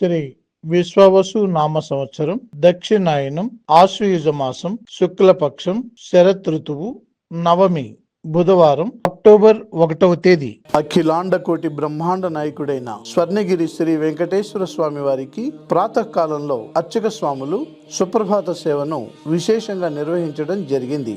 శ్రీ విశ్వవసు నామ సంవత్సరం దక్షిణాయనం ఆశ్వయుజ మాసం శుక్లపక్షం శరత్ ఋతువు నవమి బుధవారం అక్టోబర్ ఒకటవ తేదీ. అఖిలాండ కోటి బ్రహ్మాండ నాయకుడైన స్వర్ణగిరి శ్రీ వెంకటేశ్వర స్వామి వారికి ప్రాతకాలంలో అర్చక స్వాములు సుప్రభాత సేవను విశేషంగా నిర్వహించడం జరిగింది.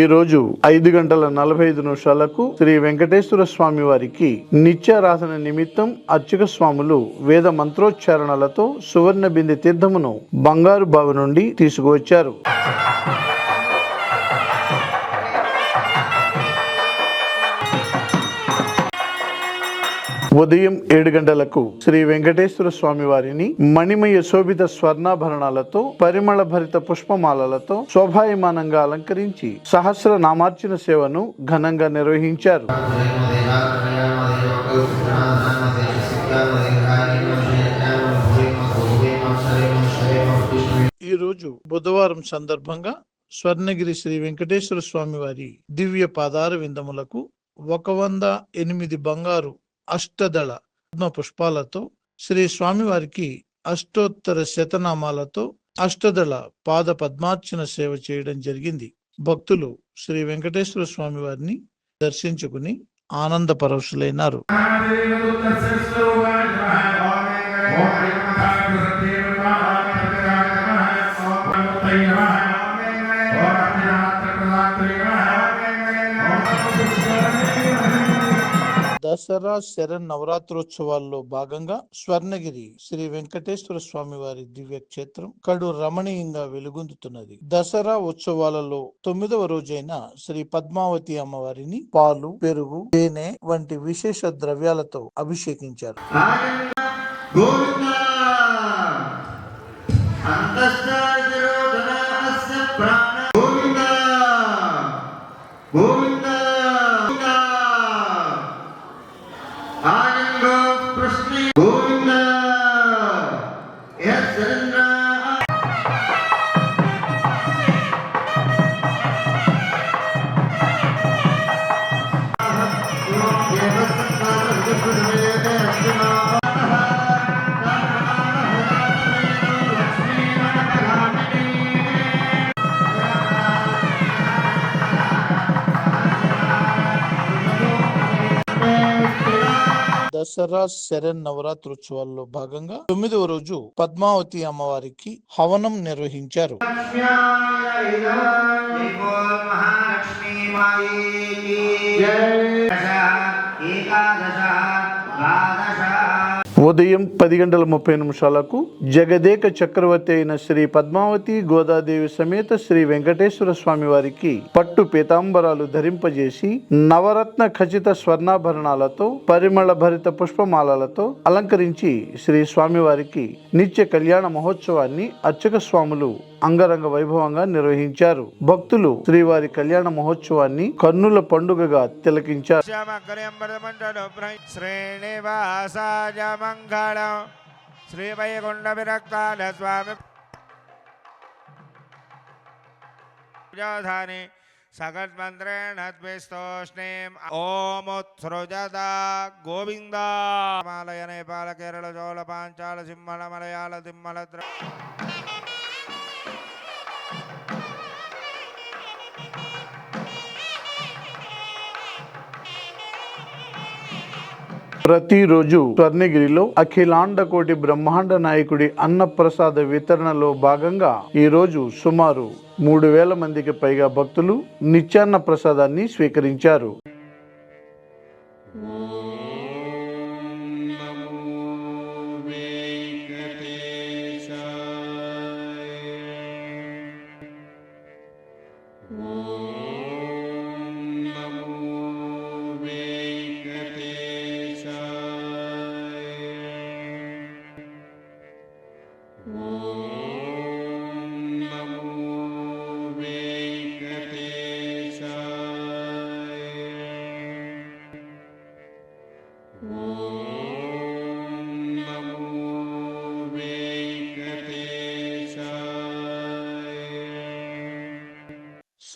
ఈ రోజు ఐదు గంటల నలభై ఐదు నిమిషాలకు శ్రీ వెంకటేశ్వర స్వామి వారికి నిత్యారాధన నిమిత్తం అర్చక స్వాములు వేద మంత్రోచ్చారణలతో సువర్ణ బిందె తీర్థమును బంగారు బావి నుండి తీసుకువచ్చారు. ఉదయం ఏడు గంటలకు శ్రీ వెంకటేశ్వర స్వామి వారిని మణిమయ శోభిత స్వర్ణాభరణాలతో పరిమళ భరిత పుష్పమాలలతో శోభాయమానంగా అలంకరించి సహస్ర నామార్చన సేవను ఘనంగా నిర్వహించారు. ఈరోజు బుధవారం సందర్భంగా స్వర్ణగిరి శ్రీ వెంకటేశ్వర స్వామి వారి దివ్య పాదార విందములకు ఒక వంద ఎనిమిది బంగారు అష్టదళ పద్మ పుష్పాలతో శ్రీ స్వామివారికి అష్టోత్తర శతనామాలతో అష్టదళ పాద పద్మార్చన సేవ చేయడం జరిగింది. భక్తులు శ్రీ వెంకటేశ్వర స్వామి వారిని దర్శించుకుని ఆనంద పరవశులైనారు దసరా శరణ్ నవరాత్రోత్సవాల్లో భాగంగా స్వర్ణగిరి శ్రీ వెంకటేశ్వర స్వామి వారి దివ్య క్షేత్రం కడు రమణీయంగా వెలుగొందుతున్నది. దసరా ఉత్సవాలలో తొమ్మిదవ రోజైన శ్రీ పద్మావతి అమ్మవారిని పాలు పెరుగు తేనె వంటి విశేష ద్రవ్యాలతో అభిషేకించారు. ఆనందో ప్రశ్నే గోవింద యశంద్ర దసరా శరణ్ నవరాత్రోత్సవాల్లో భాగంగా తొమ్మిదవ రోజు పద్మావతి అమ్మవారికి హవనం నిర్వహించారు. ఉదయం పది గంటల ముప్పై నిమిషాలకు జగదేక చక్రవర్తి అయిన శ్రీ పద్మావతి గోదాదేవి సమేత శ్రీ వెంకటేశ్వర స్వామి వారికి పట్టు పీతాంబరాలు ధరింపజేసి నవరత్న ఖచ్చిత స్వర్ణాభరణాలతో పరిమళ భరిత పుష్పమాలలతో అలంకరించి శ్రీ స్వామివారికి నిత్య కళ్యాణ మహోత్సవాన్ని అర్చక స్వాములు అంగరంగ వైభవంగా నిర్వహించారు. భక్తులు శ్రీవారి కళ్యాణ మహోత్సవాన్ని కన్నుల పండుగగా తిలకించారు. శ్రీ వైకుంఠ విరక్తాల స్వామి పూజాధాని సగద్మంత్రేణ ద్వేస్తోష్ణీం ఓముత్సృజత గోవింద. మాలయ నేపాల కేరళ చోళ పాంచాల సింహళ మలయాళ తిమ్మల ప్రతిరోజు స్వర్ణగిరిలో అఖిలాండ కోటి బ్రహ్మాండ నాయకుడి అన్నప్రసాద వితరణలో భాగంగా ఈరోజు సుమారు మూడు వేల మందికి పైగా భక్తులు నిత్యాన్న ప్రసాదాన్ని స్వీకరించారు.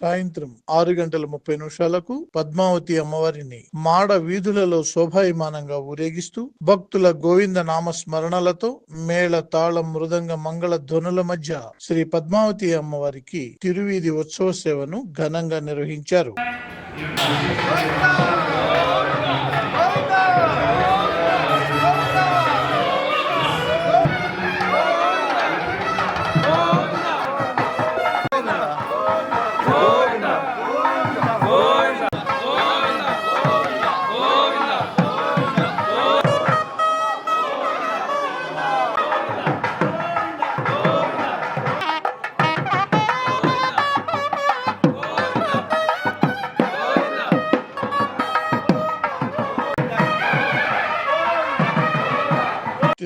సాయంత్రం ఆరు గంటల ముప్పై నిమిషాలకు పద్మావతి అమ్మవారిని మాడ వీధులలో శోభాయమానంగా ఊరేగిస్తూ భక్తుల గోవింద నామ స్మరణలతో మేళ తాళం మృదంగ మంగళ ధ్వనుల మధ్య శ్రీ పద్మావతి అమ్మవారికి తిరువీధి ఉత్సవ సేవను ఘనంగా నిర్వహించారు.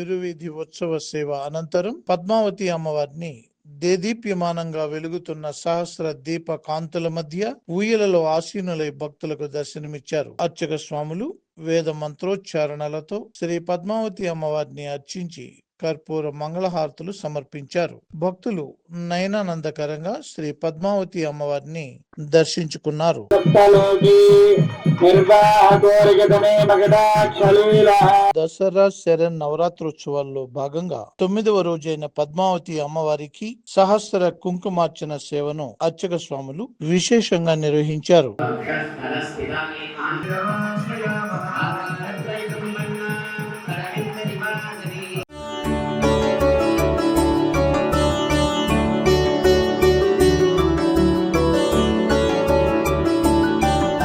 తిరువీధి ఉత్సవ సేవ అనంతరం పద్మావతి అమ్మవారిని దేదీప్యమానంగా వెలుగుతున్న సహస్ర దీప కాంతుల మధ్య ఊయలలో ఆసీనులై భక్తులకు దర్శనమిచ్చారు. అర్చక స్వాములు వేద మంత్రోచ్చారణలతో శ్రీ పద్మావతి అమ్మవారిని అర్చించి కర్పూర మంగళహారతులు సమర్పించారు. భక్తులు నయనానందకరంగా శ్రీ పద్మావతి అమ్మవారిని దర్శించుకున్నారు. దసరా శరణ్ నవరాత్రోత్సవాల్లో భాగంగా తొమ్మిదవ రోజైన పద్మావతి అమ్మవారికి సహస్ర కుంకుమార్చన సేవను అర్చక స్వాములు విశేషంగా నిర్వహించారు.